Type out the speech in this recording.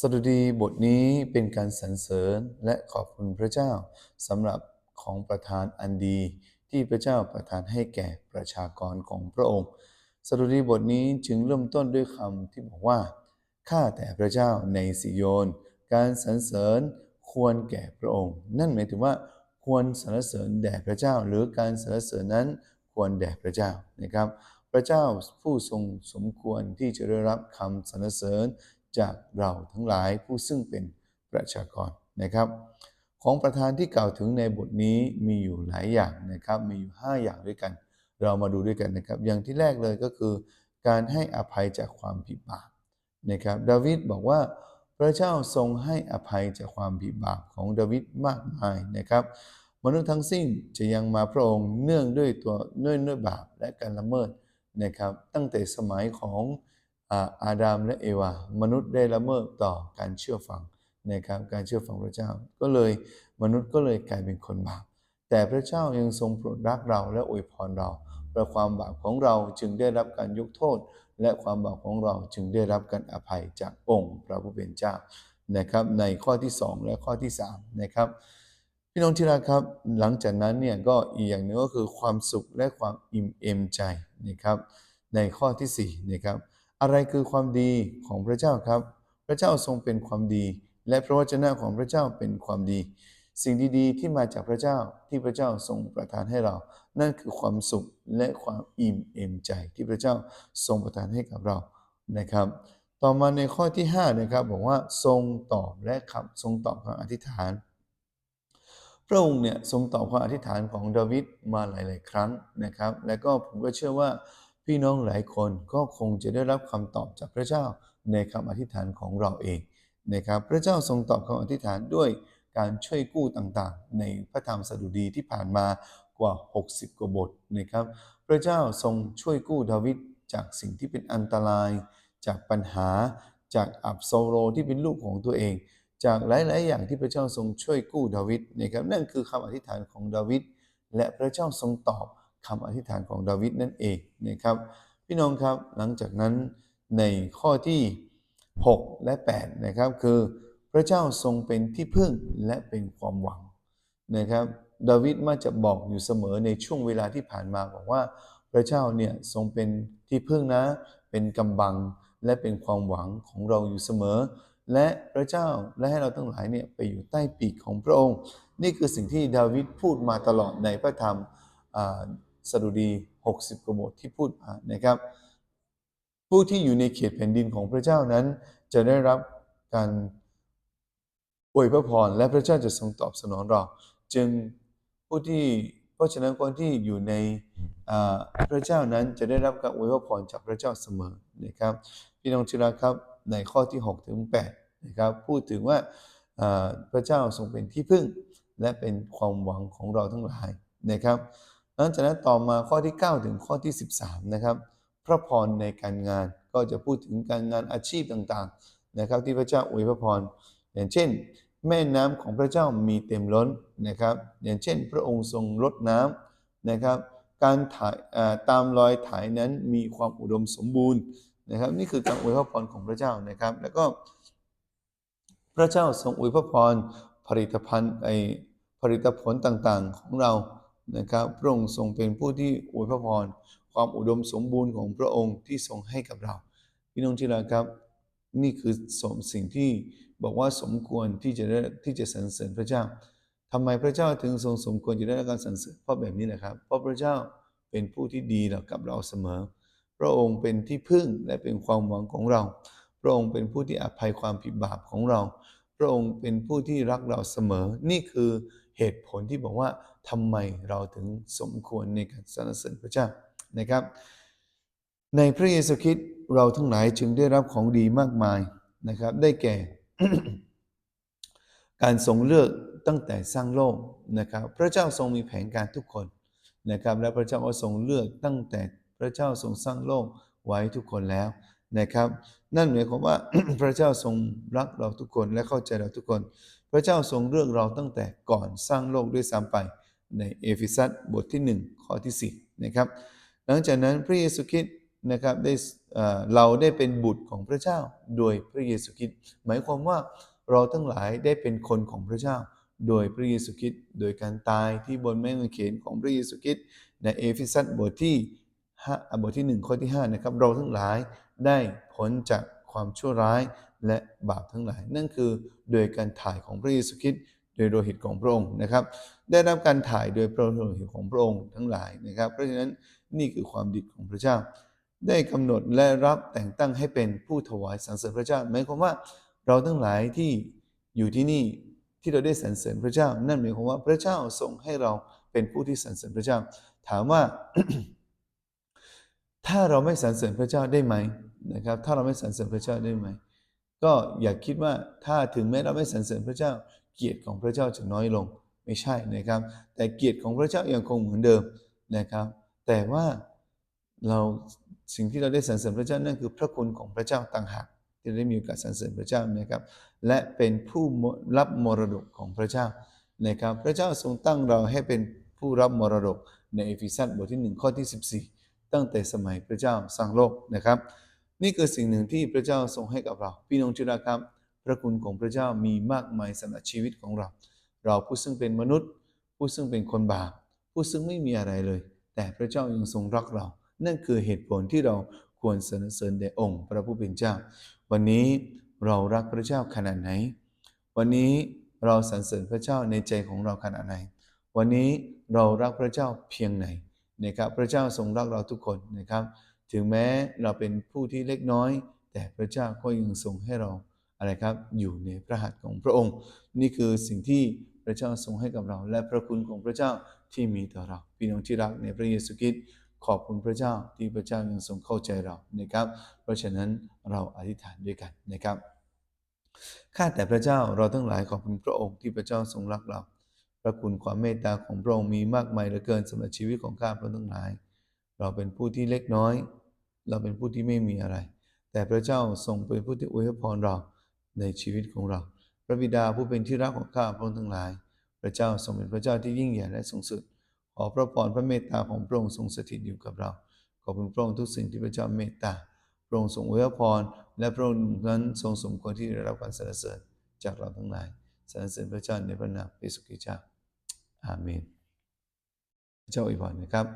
สดุดีบทนี้เป็นการสรรเสริญและขอบคุณพระเจ้าสำหรับของประทานอันดีที่พระเจ้าประทานให้แก่ประชากรของพระองค์ สดุดีบทนี้จึงเริ่มต้นด้วยคำที่บอกว่า ข้าแต่พระเจ้าในสิโยน การสรรเสริญควรแก่พระองค์ นั่นหมายถึงว่าควรสรรเสริญแด่พระเจ้า หรือการสรรเสริญนั้นควรแด่พระเจ้านะครับ พระเจ้าผู้ทรงสมควรที่จะได้รับคำสรรเสริญ จากเราทั้งหลายผู้ซึ่งเป็นประชากรนะครับ ของประธานที่กล่าวถึงในบทนี้มีอยู่หลายอย่างนะครับ มีอยู่ 5 อย่างด้วยกัน เรามาดูด้วยกันนะครับ อย่างที่แรกเลยก็คือ การให้อภัยจากความผิดบาปนะครับดาวิดบอกว่าพระเจ้าทรงให้อภัยจากความผิดบาปของดาวิดมากมายนะครับ มนุษย์ทั้งสิ้นจะยังมาพระองค์เนื่องด้วยตัวเนื่องด้วยบาปและการละเมิดนะครับ ตั้งแต่สมัยของ อาอามและเอวามนุษย์ได้ละเมิดต่อการเชื่อฟังนะครับการเชื่อฟังพระเจ้า ก็เลยมนุษย์ก็เลยกลายเป็นคนบาปแต่พระเจ้ายังทรงโปรดรักเราและอวยพรเราเพราะความบาปของเราจึงได้รับการยกโทษ และความบาปของเราจึงได้รับการอภัยจากองค์พระผู้เป็นเจ้านะครับ ในข้อที่ 2 และข้อที่3นะครับพี่น้องที่รักครับ หลังจากนั้นเนี่ยก็อีกอย่างหนึงก็คือความสุขและความอิ่มเอมใจนะครับ ในข้อที่4นะครับ อะไรคือความดีของพระเจ้าครับ พระเจ้าทรงเป็นความดี และพระวจนะของพระเจ้าเป็นความดี สิ่งดีๆ ที่มาจากพระเจ้าที่พระเจ้าทรงประทานให้เรา นั่นคือความสุขและความอิ่มเอมใจที่พระเจ้าทรงประทานให้กับเรานะครับ ต่อมาในข้อที่5นะครับบอกว่าทรงตอบและคำทรงตอบคำอธิษฐาน พระองค์เนี่ยทรงตอบความอธิษฐานของดาวิดมาหลาย ๆ ครั้งนะครับ และก็ผมก็เชื่อว่า พี่น้องหลายคนก็คงจะได้รับคำตอบจากพระเจ้าในคำอธิษฐานของเราเองนะครับพระเจ้าทรงตอบคำอธิษฐานด้วยการช่วยกู้ต่างๆ ในพระธรรมสดุดีที่ผ่านมากว่า 60 กว่าบทนะครับ พระเจ้าทรงช่วยกู้ดาวิดจากสิ่งที่เป็นอันตราย จากปัญหา จากอับโซโรที่เป็นลูกของตัวเอง จากหลายๆอย่างที่พระเจ้าทรงช่วยกู้ดาวิดนะครับนั่นคือคำอธิษฐานของดาวิดและพระเจ้าทรงตอบ คำอธิษฐานของดาวิดนั่นเองนะครับพี่น้องครับหลังจากนั้นในข้อที่ 6 และ 8 นะครับ คือพระเจ้าทรงเป็นที่พึ่งและเป็นความหวังนะครับดาวิดมักจะบอกอยู่เสมอในช่วงเวลาที่ผ่านมาบอกว่าพระเจ้าเนี่ยทรงเป็นที่พึ่งนะ เป็นกำบังและเป็นความหวังของเราอยู่เสมอ และพระเจ้าและให้เราทั้งหลายเนี่ยไปอยู่ใต้ปีกของพระองค์ นี่คือสิ่งที่ดาวิดพูดมาตลอดในพระธรรม สดุดี 60 กว่าบทที่พูดมานะครับ ผู้ที่อยู่ในเขตแผ่นดินของพระเจ้านั้น จะได้รับการอวยพระพรและพระเจ้าจะทรงตอบสนองเรา จึงผู้ที่เพราะฉะนั้นคนที่อยู่ในพระเจ้านั้นจะได้รับการอวยพระพรจากพระเจ้าเสมอนะครับ พี่น้องที่รักครับในข้อที่ 6 ถึง8นะครับพูดถึงว่าพระเจ้าทรงเป็นที่พึ่ง และเป็นความหวังของเราทั้งหลายนะครับ หลังจากนั้นต่อมาข้อที่ 9 ถึงข้อที่ 13 นะครับ พระพรในการงานก็จะพูดถึงการงานอาชีพต่างๆนะครับ ที่พระเจ้าอวยพระพร อย่างเช่น แม่น้ำของพระเจ้ามีเต็มล้นนะครับ อย่างเช่น พระองค์ทรงลดน้ำนะครับ การถ่ายตามรอยถ่ายนั้นมีความอุดมสมบูรณ์นะครับ นี่คือการอวยพระพรของพระเจ้านะครับ แล้วก็ พระเจ้าทรงอวยพระพรผลิตภัณฑ์ไอผลิตผลต่างๆของเรา นะครับพระองค์ทรงเป็นผู้ที่อวยพระพรความอุดมสมบูรณ์ของพระองค์ที่ทรงให้กับเรา พี่น้องที่รักครับ นี่คือสมสิ่งที่บอกว่าสมควรที่จะได้ที่จะสรรเสริญพระเจ้าทำไมพระเจ้าถึงทรงสมควรจะได้รับการสรรเสริญเพราะแบบนี้แหละครับ เพราะพระเจ้าเป็นผู้ที่ดีกับเราเสมอ พระองค์เป็นที่พึ่งและเป็นความหวังของเรา พระองค์เป็นผู้ที่อภัยความผิดบาปของเรา พระองค์เป็นผู้ที่รักเราเสมอ นี่คือ เหตุผลที่บอกว่าทำไมเราถึงสมควรในการสรรเสริญพระเจ้านะครับ ในพระเยซูคริสต์เราทั้งหลายจึงได้รับของดีมากมายนะครับ ได้แก่ การทรงเลือกตั้งแต่สร้างโลกนะครับ พระเจ้าทรงมีแผนการทุกคนนะครับ และพระเจ้าก็ทรงเลือกตั้งแต่พระเจ้าทรงสร้างโลกไว้ทุกคนแล้วนะครับ นั่นหมายความว่าพระเจ้าทรงรักเราทุกคนและเข้าใจเราทุกคน ระเจ้าทรงเลือกเราตั้งแต่ก่อนสร้างโลกด้วยซ้ำไปในเอเฟซัสบทที่ 1 ข้อที่ 4 นะครับ หลังจากนั้นพระเยซูคริสต์นะครับได้เราได้เป็นบุตรของพระเจ้าโดยพระเยซูคริสต์หมายความว่าเราทั้งหลายได้เป็นคนของพระเจ้า โดยพระเยซูคริสต์โดยการตายที่บนไม้กางเขนของพระเยซูคริสต์ในเอเฟซัสบทที่ห้าบทที่หนึ่งข้อที่ห้านะครับเราทั้งหลายได้พ้นจากความชั่วร้าย และบาปทั้งหลาย นั่นคือโดยการถ่ายของพระเยซูคริสต์โดยโลหิตของพระองค์นะครับ ได้รับการถ่ายโดยพระโลหิตของพระองค์ทั้งหลายนะครับ เพราะฉะนั้นนี่คือความดีของพระเจ้า ได้กำหนดและรับแต่งตั้งให้เป็นผู้ถวายสรรเสริญพระเจ้าหมายความว่าเราทั้งหลายที่อยู่ที่นี่ที่เราได้สรรเสริญพระเจ้า นั่นหมายความว่าพระเจ้าทรงให้เราเป็นผู้ที่สรรเสริญพระเจ้า ถามว่า ถ้าเราไม่สรรเสริญพระเจ้าได้ไหมนะครับ ถ้าเราไม่สรรเสริญพระเจ้าได้ไหม ก็อย่าคิดว่าถ้าถึงแม้เราไม่สรรเสริญพระเจ้า เกียรติของพระเจ้าจะน้อยลงไม่ใช่นะครับ แต่เกียรติของพระเจ้ายังคงเหมือนเดิมนะครับ แต่ว่าเราสิ่งที่เราได้สรรเสริญพระเจ้านั่นคือพระคุณของพระเจ้าต่างหากที่ได้มีโอกาสสรรเสริญพระเจ้านะครับ และเป็นผู้รับมรดกของพระเจ้านะครับ พระเจ้าทรงตั้งเราให้เป็นผู้รับมรดกในเอฟีซัสบทที่ 1 ข้อที่ 14 ตั้งแต่สมัยพระเจ้าสร้างโลกนะครับ นี่คือสิ่งหนึ่งที่พระเจ้าทรงให้กับเรา พี่น้องที่รักครับ พระคุณของพระเจ้ามีมากมายสำหรับชีวิตของเรา เราผู้ซึ่งเป็นมนุษย์ ผู้ซึ่งเป็นคนบาปผู้ซึ่งไม่มีอะไรเลย แต่พระเจ้ายังทรงรักเรา นั่นคือเหตุผลที่เราควรสรรเสริญแด่องค์พระผู้เป็นเจ้า วันนี้เรารักพระเจ้าขนาดไหน วันนี้เราสรรเสริญพระเจ้าในใจของเราขนาดไหน วันนี้เรารักพระเจ้าเพียงไหนนะครับ พระเจ้าทรงรักเราทุกคนนะครับ ถึงแม้เราเป็นผู้ที่เล็กน้อย แต่พระเจ้าก็ยังทรงให้เราอะไรครับอยู่ในพระหัตถ์ของพระองค์ นี่คือสิ่งที่พระเจ้าทรงให้กับเรา และพระคุณของพระเจ้าที่มีต่อเราพี่น้องที่รักในพระเยซูคริสต์ขอบคุณพระเจ้าที่พระเจ้ายังทรงเข้าใจเรานะครับ เพราะฉะนั้นเราอธิษฐานด้วยกันนะครับข้าแต่พระเจ้าเราทั้งหลายขอบคุณพระองค์ที่พระเจ้าทรงรักเรา พระคุณความเมตตาของพระองค์มีมากมายเหลือเกินสำหรับชีวิตของข้าพระทั้งหลาย เราเป็นผู้ที่เล็กน้อย เราเป็นผู้ที่ไม่มีอะไร แต่พระเจ้าทรงเป็นผู้ที่อวยพรเราในชีวิตของเรา พระบิดาผู้เป็นที่รักของข้าพระองค์ทั้งหลาย พระเจ้าทรงเป็นพระเจ้าที่ยิ่งใหญ่และสูงสุด ขอพระพรพระเมตตาของพระองค์ทรงสถิตอยู่กับเรา ขอบคุณพระองค์ทุกสิ่งที่พระเจ้าเมตตา พระองค์ทรงอวยพร และพระองค์นั้นทรงสมควรที่ได้รับการสรรเสริญจากเราทั้งหลาย สรรเสริญพระเจ้าในพระนามพระเยซูคริตเจ้าอาเมน เจ้าอวยพรนะครับ